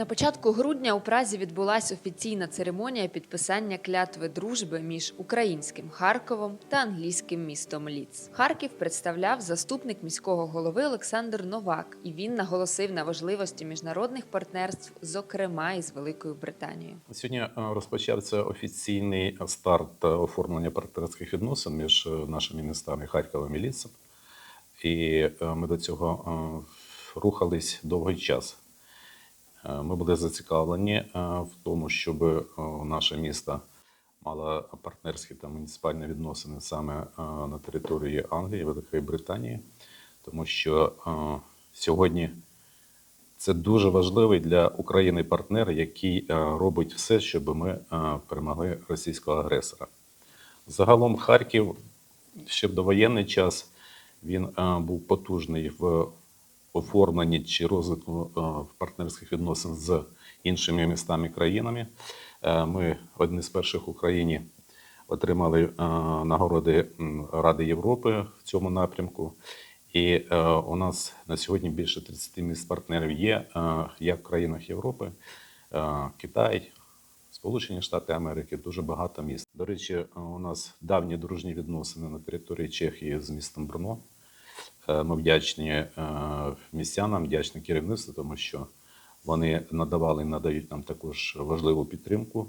На початку грудня у Празі відбулася офіційна церемонія підписання клятви дружби між українським Харковом та англійським містом Ліц. Харків представляв заступник міського голови Олександр Новак, і він наголосив на важливості міжнародних партнерств, зокрема із Великою Британією. Сьогодні е, розпочався офіційний старт е, оформлення партнерських відносин між е, нашими містами Харковом і Ліцем. І ми до цього рухались довгий час. Е, Ми були зацікавлені е, в тому, щоб е, наше місто мало партнерські та муніципальні відносини саме на території Англії, Великої Британії, тому що сьогодні це дуже важливий для України партнер, який робить все, щоб ми перемогли російського агресора. Загалом Харків ще в довоєнний час він був потужний в оформленні чи розвитку е, партнерських відносин з іншими містами країнами. Е, Ми одні з перших в Україні отримали е, нагороди Ради Європи в цьому напрямку. І у нас на сьогодні більше 30 міст партнерів є як в країнах Європи, Китай, Сполучені Штати Америки, дуже багато міст. До речі, у нас давні дружні відносини на території Чехії з містом Брно. Е, Ми вдячні е, містянам, вдячні керівництву, тому що вони надавали і надають нам також важливу підтримку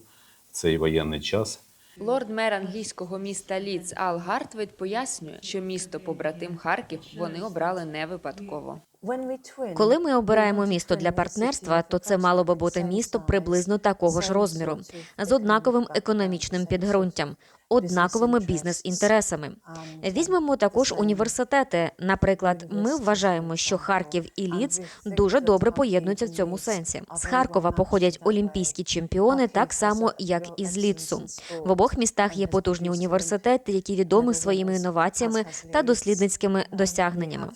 в цей воєнний час. Лорд-мер англійського міста Ліц Ал Гартвейт пояснює, що місто побратим Харків вони обрали не випадково. Коли ми обираємо місто для партнерства, то це мало би бути місто приблизно такого ж розміру, з однаковим економічним підґрунтям, однаковими бізнес-інтересами. Візьмемо також університети. Наприклад, ми вважаємо, що Харків і Ліц дуже добре поєднуються в цьому сенсі. З Харкова походять олімпійські чемпіони, так само як і з Ліцу. В обох містах є потужні університети, які відомі своїми інноваціями та дослідницькими досягненнями.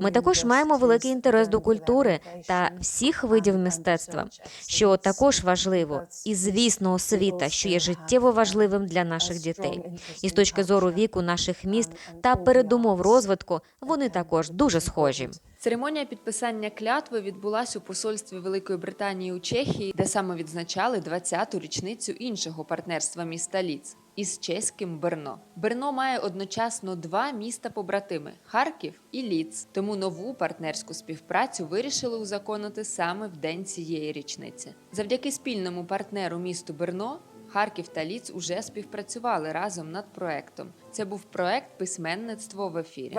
Ми також маємо великий інтерес до культури та всіх видів мистецтва, що також важливо, і звісно, освіта, що є життєво важливим для наших дітей. І з точки зору віку наших міст та передумов розвитку вони також дуже схожі. Церемонія підписання клятви відбулася у посольстві Великої Британії у Чехії, де саме відзначали 20-ту річницю іншого партнерства міста Ліц із чеським Берно. Берно має одночасно два міста-побратими Харків і Ліц. Тому нову партнерську співпрацю вирішили узаконити саме в день цієї річниці. Завдяки спільному партнеру місту Берно. Харків та Ліц уже співпрацювали разом над проектом. Це був проект письменництво в ефірі.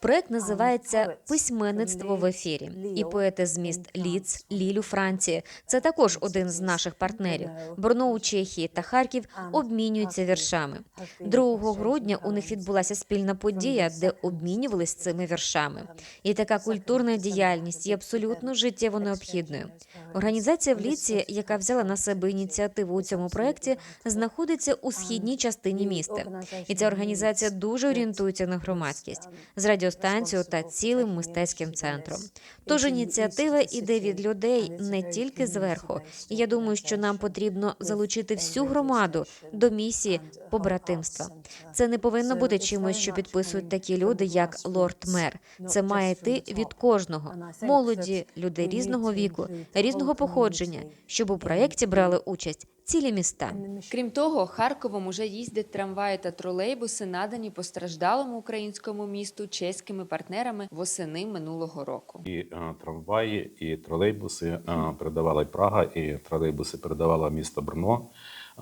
Проект називається Письменництво в ефірі. І поети з міст Ліц, Ліль у Франції. Це також один з наших партнерів. Брно у Чехії та Харків обмінюються віршами. 2 грудня у них відбулася спільна подія, де обмінювались цими віршами. І така культурна діяльність є абсолютно життєво необхідною. Організація в Ліці, яка взяла на себе ініціативу у цьому проекті, знаходиться у східній частині міста. І ця організація дуже орієнтується на громадськість з радіостанцією та цілим мистецьким центром. Тож ініціатива іде від людей не тільки зверху. І я думаю, що нам потрібно залучити всю громаду до місії побратимства. Це не повинно бути чимось, що підписують такі люди, як лорд-мер. Це має йти від кожного молоді, людей різного віку, різного походження, щоб у проєкті брали участь цілі міста. Крім того, Харковом уже їздять трамваї та тролейбуси, надані постраждалому українському місту чеськими партнерами восени минулого року. І е, трамваї, і тролейбуси е, передавала Прага, і тролейбуси передавала місто Брно.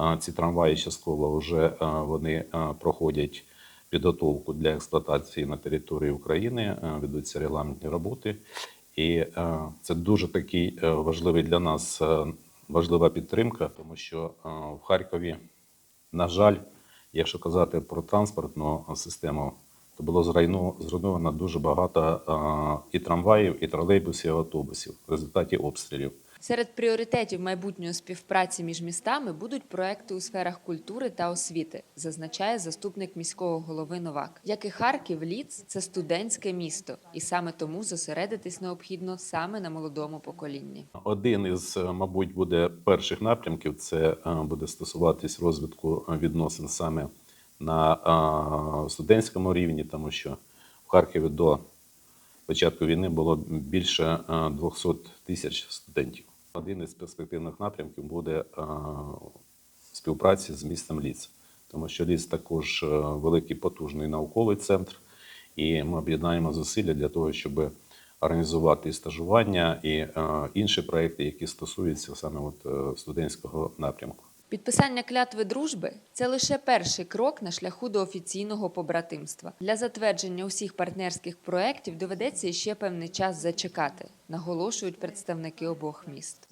Е, ці трамваї частково вже е, вони е, проходять підготовку для експлуатації на території України, ведуться регламентні роботи. І це дуже такий важливий для нас важлива підтримка, тому що е, в Харкові, на жаль, якщо казати про транспортну систему, то було зруйновано дуже багато е, і трамваїв, і тролейбусів, і автобусів в результаті обстрілів. Серед пріоритетів майбутньої співпраці між містами будуть проекти у сферах культури та освіти, зазначає заступник міського голови Новак. Як і Харків, Ліц це студентське місто, і саме тому зосередитись необхідно саме на молодому поколінні. Один із, е, мабуть, буде перших напрямків це е, буде стосуватись розвитку відносин саме на е, студентському рівні, тому що в Харкові до початку війни було більше е, 200 тисяч студентів. Один із перспективних напрямків буде е, співпраці з містом Ліц, тому що Ліц також е, великий потужний науковий центр, і ми об'єднаємо зусилля для того, щоб організувати стажування і е, інші проекти, які стосуються саме от, студентського напрямку. Підписання клятви дружби це лише перший крок на шляху до офіційного побратимства. Для затвердження усіх партнерських проєктів доведеться ще певний час зачекати, наголошують представники обох міст.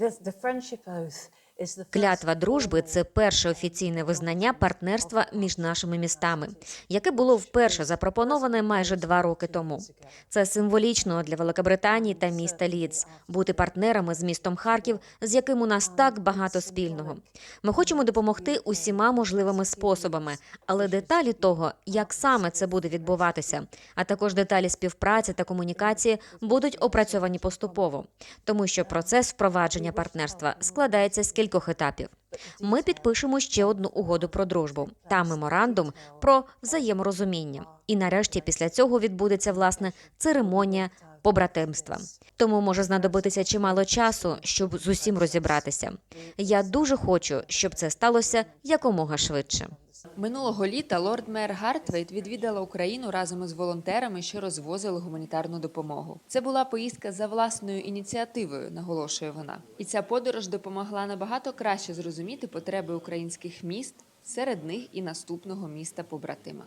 Клятва дружби це перше офіційне визнання партнерства між нашими містами, яке було вперше запропоноване майже два роки тому. Це символічно для Великобританії та міста Лідс бути партнерами з містом Харків, з яким у нас так багато спільного. Ми хочемо допомогти усіма можливими способами, але деталі того, як саме це буде відбуватися, а також деталі співпраці та комунікації будуть опрацьовані поступово, тому що процес впровадження партнерства складається з кількох етапів. Ми підпишемо ще одну угоду про дружбу та меморандум про взаєморозуміння. І нарешті після цього відбудеться власне церемонія побратимства. Тому може знадобитися чимало часу, щоб з усім розібратися. Я дуже хочу, щоб це сталося якомога швидше. Минулого літа лорд-мер Гартвейт відвідала Україну разом із волонтерами, що розвозили гуманітарну допомогу. Це була поїздка за власною ініціативою, наголошує вона. І ця подорож допомогла набагато краще зрозуміти потреби українських міст, серед них і наступного міста побратима.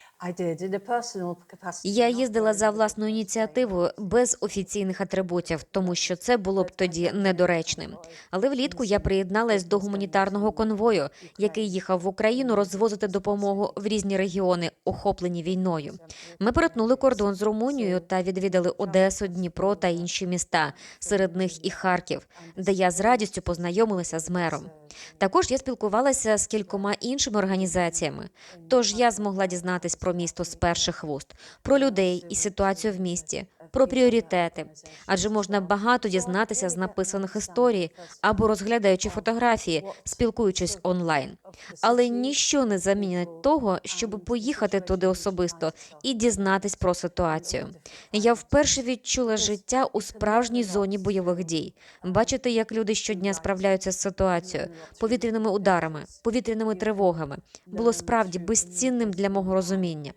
Я їздила за власною ініціативою без офіційних атрибутів, тому що це було б тоді недоречним. Але влітку я приєдналась до гуманітарного конвою, який їхав в Україну розвозити допомогу в різні регіони, охоплені війною. Ми перетнули кордон з Румунією та відвідали Одесу, Дніпро та інші міста, серед них і Харків, де я з радістю познайомилася з мером. Також я спілкувалася з кількома іншими організаціями. Тож я змогла дізнатись про місто з перших вуст, про людей і ситуацію в місті, про пріоритети. Адже можна багато дізнатися з написаних історій або розглядаючи фотографії, спілкуючись онлайн. Але ніщо не замінить того, щоб поїхати туди особисто і дізнатись про ситуацію. Я вперше відчула життя у справжній зоні бойових дій. Бачити, як люди щодня справляються з ситуацією, повітряними ударами, повітряними тривогами, було справді безцінним для мого розуміння.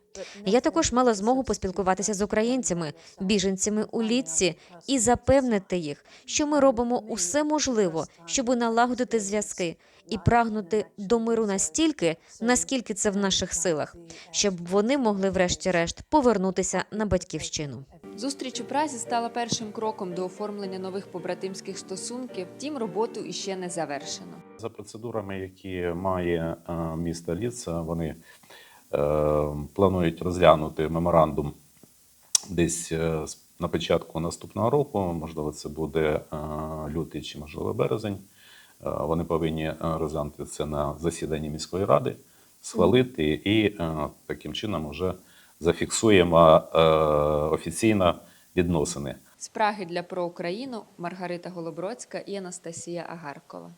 Я також мала змогу поспілкуватися з українцями, біженцями у літці і запевнити їх, що ми робимо усе можливе, щоб налагодити зв'язки і прагнути до миру настільки, наскільки це в наших силах, щоб вони могли, врешті-решт, повернутися на батьківщину. Зустріч у Празі стала першим кроком до оформлення нових побратимських стосунків. Втім, роботу іще не завершено. За процедурами, які має е, місто Ліц, вони е, планують розглянути меморандум десь е, на початку наступного року. Можливо, це буде лютий чи можливо березень. Вони повинні розглянути це на засіданні міської ради, схвалити і таким чином вже зафіксуємо е, офіційно відносини. Спраги для про Україну Маргарита Голобродська і Анастасія Агаркова.